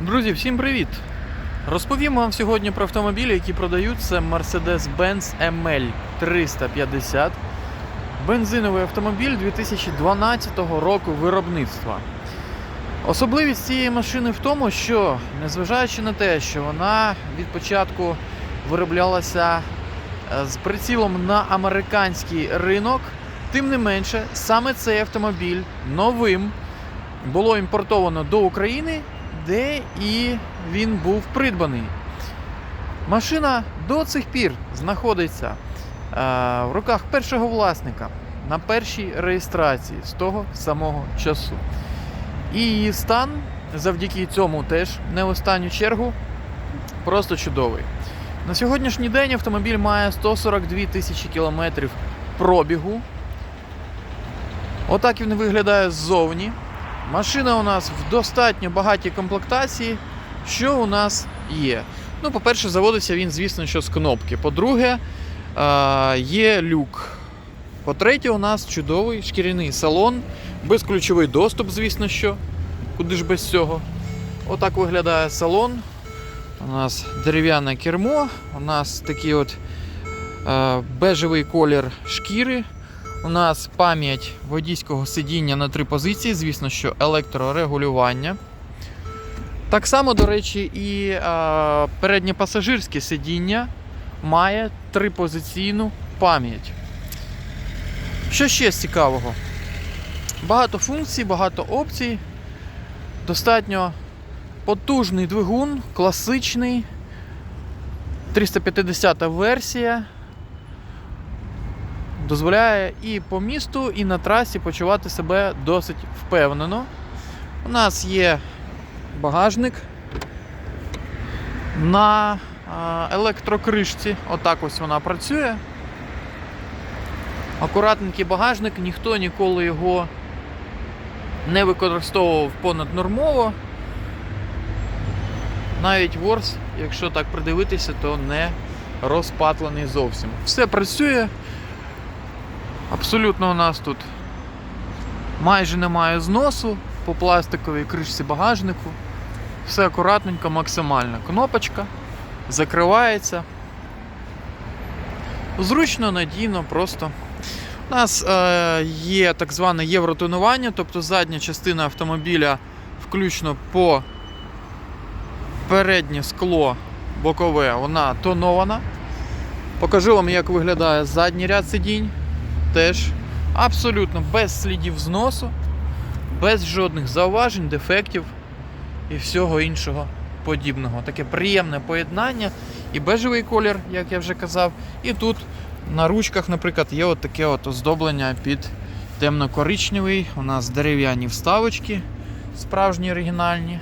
Друзі, всім привіт! Розповім вам сьогодні про автомобілі, які продаються Mercedes-Benz ML 350. Бензиновий автомобіль 2012 року виробництва. Особливість цієї машини в тому, що, незважаючи на те, що вона від початку вироблялася е, з прицілом на американський ринок, тим не менше, саме цей автомобіль новим було імпортовано до України, де і він був придбаний. Машина до цих пір знаходиться е, в руках першого власника на першій реєстрації з того самого часу. І її стан завдяки цьому теж не в останню чергу просто чудовий. На сьогоднішній день автомобіль має 142 тисячі кілометрів пробігу. Отак він виглядає ззовні. Машина у нас в достатньо багатій комплектації. Що у нас є? Ну, по-перше, заводиться він, звісно, що з кнопки. По-друге, є люк. По-третє, у нас чудовий шкіряний салон, безключовий доступ, звісно що. Куди ж без цього? Отак виглядає салон. У нас дерев'яне кермо, у нас такий от бежевий колір шкіри. У нас пам'ять водійського сидіння на три позиції, звісно, що електрорегулювання. Так само, до речі, і е, переднє пасажирське сидіння має трипозиційну пам'ять. Що ще з цікавого? Багато функцій, багато опцій. Достатньо потужний двигун, класичний. 350 версія дозволяє і по місту, і на трасі почувати себе досить впевнено. У нас є багажник на електрокришці. Отак ось вона працює. Акуратненький багажник, ніхто ніколи його не використовував понаднормово. Навіть ворс, якщо так придивитися, то не розпатлений зовсім. Все працює. Абсолютно у нас тут майже немає зносу по пластиковій кришці багажнику. Все акуратненько, максимально. Кнопочка закривається. Зручно, надійно, просто. У нас е, є так зване євротонування, тобто задня частина автомобіля включно по переднє скло бокове, вона тонована. Покажу вам, як виглядає задній ряд сидінь теж абсолютно без слідів зносу, без жодних зауважень, дефектів і всього іншого подібного. Таке приємне поєднання і бежевий колір, як я вже казав, і тут на ручках, наприклад, є от таке от оздоблення під темно-коричневий. У нас дерев'яні вставочки, справжні оригінальні.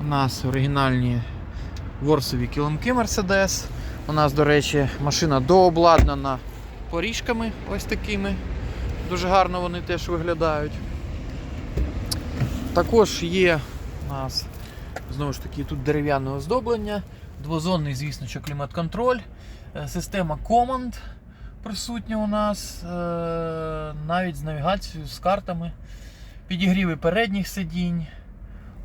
У нас оригінальні ворсові килимки Mercedes. У нас, до речі, машина дообладнана поріжками ось такими. Дуже гарно вони теж виглядають. Також є у нас знову ж таки тут дерев'яне оздоблення, двозонний, звісно, що клімат-контроль, е, система команд присутня у нас, е, навіть з навігацією, з картами, підігріви передніх сидінь.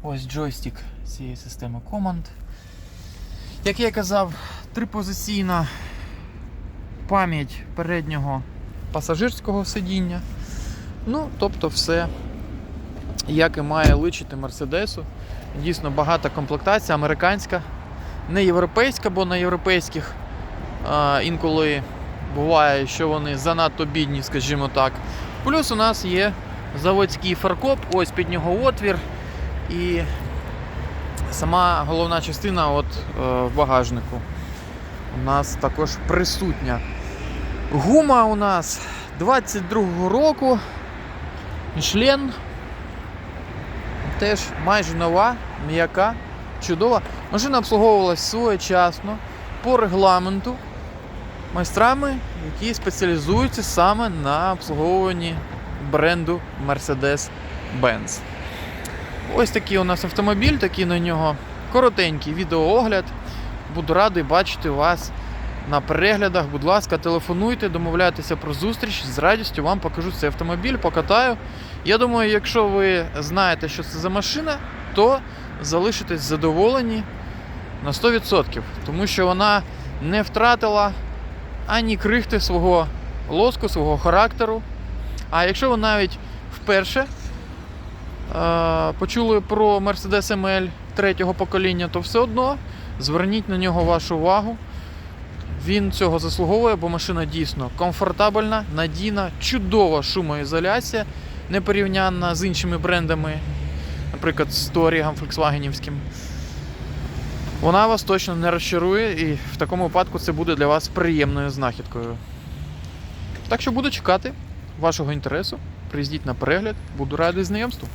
Ось джойстик цієї системи команд. Як я казав, трипозиційна пам'ять переднього пасажирського сидіння. Ну, тобто, все, як і має личити Мерседесу. Дійсно багата комплектація, американська, не європейська, бо на європейських а, інколи буває, що вони занадто бідні, скажімо так. Плюс у нас є заводський фаркоп, ось під нього отвір. І сама головна частина от, е, в багажнику у нас також присутня. Гума у нас 22-го року. Мішлен. Теж майже нова, м'яка, чудова. Машина обслуговувалась своєчасно по регламенту майстрами, які спеціалізуються саме на обслуговуванні бренду Mercedes-Benz. Ось такий у нас автомобіль, такий на нього коротенький відеоогляд. Буду радий бачити вас на переглядах. Будь ласка, телефонуйте, домовляйтеся про зустріч. З радістю вам покажу цей автомобіль, покатаю. Я думаю, якщо ви знаєте, що це за машина, то залишитесь задоволені на 100%, тому що вона не втратила ані крихти свого лоску, свого характеру. А якщо ви навіть вперше е, почули про Mercedes ML третього покоління, то все одно зверніть на нього вашу увагу. Він цього заслуговує, бо машина дійсно комфортабельна, надійна, чудова шумоізоляція, непорівнянна з іншими брендами, наприклад, з Торігом Volkswagenівським. Вона вас точно не розчарує, і в такому випадку це буде для вас приємною знахідкою. Так що буду чекати вашого інтересу. Приїздіть на перегляд, буду радий знайомству.